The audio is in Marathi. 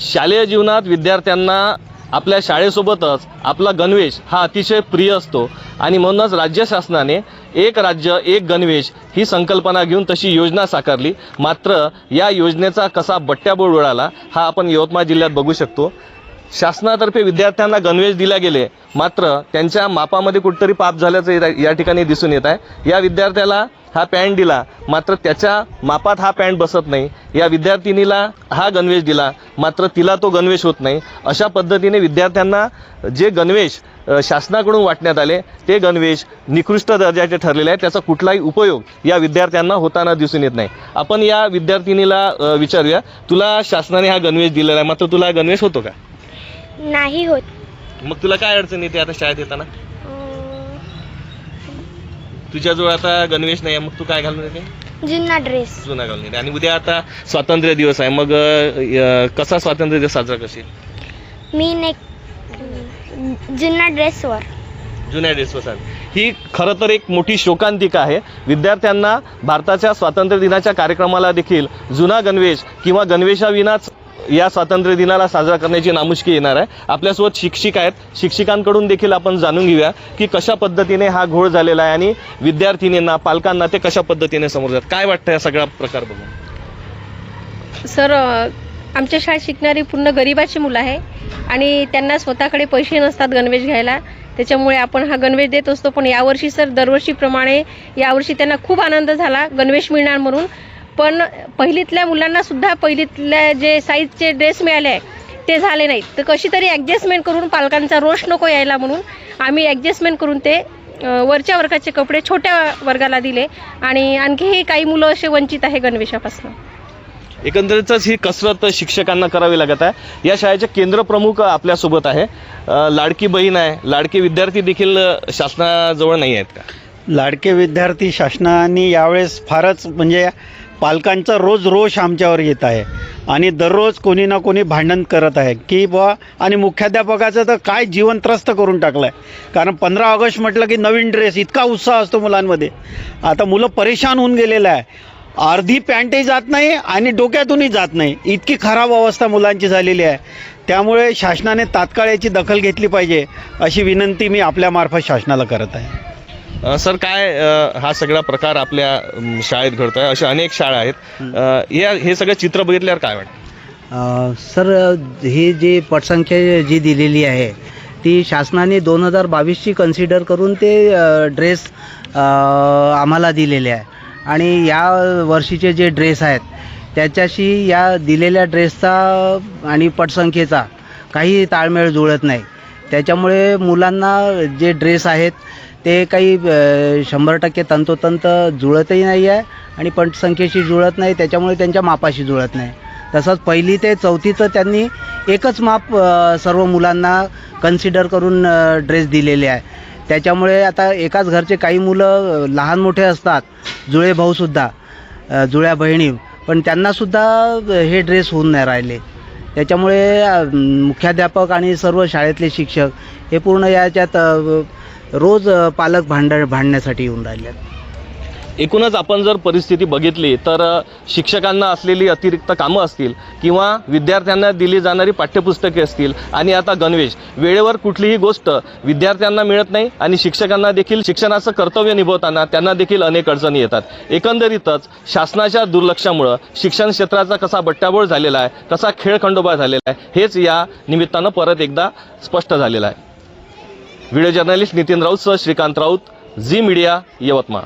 शालेय जीवनात विद्यार्थ्यांना आपल्या शाळेसोबतच आपला गणवेश हा अतिशय प्रिय असतो. आणि म्हणूनच राज्य शासनाने एक राज्य एक गणवेश ही संकल्पना घेऊन तशी योजना साकारली. मात्र या योजनेचा कसा बट्ट्याबोळ उडाला हा आपण यवतमाळ जिल्ह्यात बघू शकतो. शासनातर्फे विद्यार्थ्यांना गणवेश दिला गेले मात्र त्यांच्या मापामध्ये कुठतरी पाप झाल्याचं या ठिकाणी दिसून येत आहे. या विद्यार्थ्याला हा पॅन्ट दिला. मात्र त्याच्या मापात हा पॅन्ट बसत नाही. या विद्यार्थिनीला हा गणवेश दिला. मात्र तिला तो गणवेश होत नाही. अशा पद्धतीने विद्यार्थ्यांना जे गणवेश शासनाकडून वाटण्यात आले ते गणवेश निकृष्ट दर्जाचे ठरलेले आहेत. त्याचा कुठलाही उपयोग या विद्यार्थ्यांना होताना दिसून येत नाही. आपण या विद्यार्थिनीला विचारूया तुला शासनाने हा गणवेश दिलेला आहे. मात्र तुला हा गणवेश होतो का? नाही होत. मग तुला काय अडचण येते आता शाळेत येताना? तुझ्याजवळ आता गणवेश नाही आहे मग तू काय घालून येते जुना ड्रेस जुना घालून येते आणि उद्या आता स्वातंत्र्य दिवस आहे मग अ, कसा स्वातंत्र्य दिवस साजरा करशील? मी ने जुना ड्रेसवर जुन्या ड्रेसवर ही खरं तर एक मोठी शोकांतिका आहे. विद्यार्थ्यांना भारताच्या स्वातंत्र्य दिनाच्या कार्यक्रमाला देखील जुना गणवेश किंवा गणवेशाविनाच या स्वातंत्र्य दिनाला साजरा करण्याची नामुष्की येणार आहे. आपल्यासोबत शिक्षिका आहेत. शिक्षिकांकडून देखील आपण जाणून घेऊया की कशा पद्धतीने हा घोळ झालेला आहे आणि विद्यार्थिनींना पालकांना ते कशा पद्धतीने समोर जातात. काय वाटतं या सगळा प्रकार बघून? सर आमच्या शाळेत शिकणारी पूर्ण गरिबाची मुलं आहे आणि त्यांना स्वतःकडे पैसे नसतात गणवेश घ्यायला. त्याच्यामुळे आपण हा गणवेश देत असतो. पण यावर्षी सर दरवर्षीप्रमाणे यावर्षी त्यांना खूप आनंद झाला गणवेश मिळणार म्हणून. पण पहिलीतल्या मुलांना सुद्धा पहिलीतल्या जे साईजचे ड्रेस मिळाले आहे ते झाले नाहीत. तर कशी तरी ॲडजस्टमेंट करून पालकांचा रोष नको यायला म्हणून आम्ही ॲडजस्टमेंट करून ते वरच्या वर्गाचे कपडे छोट्या वर्गाला दिले आणि आणखीही काही मुलं असे वंचित आहे गणवेशापासून. एकंदरीतच ही कसरत शिक्षकांना करावी लागत आहे. या शाळेचे केंद्र प्रमुख आपल्यासोबत आहे. लाडकी बहीण आहे. लाडके विद्यार्थी देखील शासनाजवळ नाही आहेत का? लाडके विद्यार्थी शासनाने यावेळेस फारच म्हणजे पालकांचा रोज रोष आमच्यावर येत आहे. आणि दररोज कोणी ना कोणी भांडण करत आहे. की बुवा आणि मुख्याध्यापकाचं तर काय जीवन त्रस्त करून टाकलं आहे कारण पंधरा ऑगस्ट म्हटलं की नवीन ड्रेस इतका उत्साह असतो मुलांमध्ये. आता मुलं परेशान होऊन गेलेलं आहे. अर्धी पॅन्टही जात नाही आणि डोक्यातूनही जात नाही. इतकी खराब अवस्था मुलांची झालेली आहे. त्यामुळे शासनाने तात्काळ याची दखल घेतली पाहिजे अशी विनंती मी आपल्यामार्फत शासनाला करत आहे. सर काय हा सगळा प्रकार आपल्या शाळेत घडतोय? अशा अनेक शाळा आहेत. या हे सगळं चित्र बघितल्यावर काय वाटतं? सर ही जी पटसंख्या जी दिलेली आहे ती शासनाने दोन हजार बावीसची कन्सिडर करून ते ड्रेस आम्हाला दिलेले आहे. आणि या वर्षीचे जे ड्रेस आहेत त्याच्याशी या दिलेल्या ड्रेसचा आणि पटसंख्येचा काही ताळमेळ जुळत नाही. त्याच्यामुळे मुलांना जे ड्रेस आहेत ते काही शंभर टक्के तंतोतंत जुळतही नाही आहे आणि पटसंख्येशी जुळत नाही त्याच्यामुळे त्यांच्या मापाशी जुळत नाही. तसंच पहिली ते चौथीचं त्यांनी एकच माप सर्व मुलांना कन्सिडर करून ड्रेस दिलेले आहे. त्याच्यामुळे आता एकाच घरचे काही मुलं लहान मोठे असतात जुळे भाऊसुद्धा जुळ्या बहिणी पण त्यांनासुद्धा हे ड्रेस होऊन नाही राहिले. त्याच्यामुळे मुख्याध्यापक आणि सर्व शाळेतले शिक्षक हे पूर्ण याच्यात रोज पालक भांड भांडण्यासाठी येऊन राहिले आहेत एकूणच आपण जर परिस्थिती बघितली तर शिक्षकांना असलेली अतिरिक्त कामं असतील किंवा विद्यार्थ्यांना दिली जाणारी पाठ्यपुस्तके असतील आणि आता गणवेश वेळेवर कुठलीही गोष्ट विद्यार्थ्यांना मिळत नाही आणि शिक्षकांना देखील शिक्षणाचं कर्तव्य निभवताना त्यांना देखील अनेक अडचणी येतात. एकंदरीतच शासनाच्या दुर्लक्षामुळं शिक्षण क्षेत्राचा कसा बट्ट्याबोळ झालेला आहे कसा खेळखंडोबा झालेला आहे हेच या निमित्तानं परत एकदा स्पष्ट झालेलं आहे. व्हिडिओ जर्नलिस्ट नितीन राऊत सह श्रीकांत राऊत झी मीडिया यवतमाळ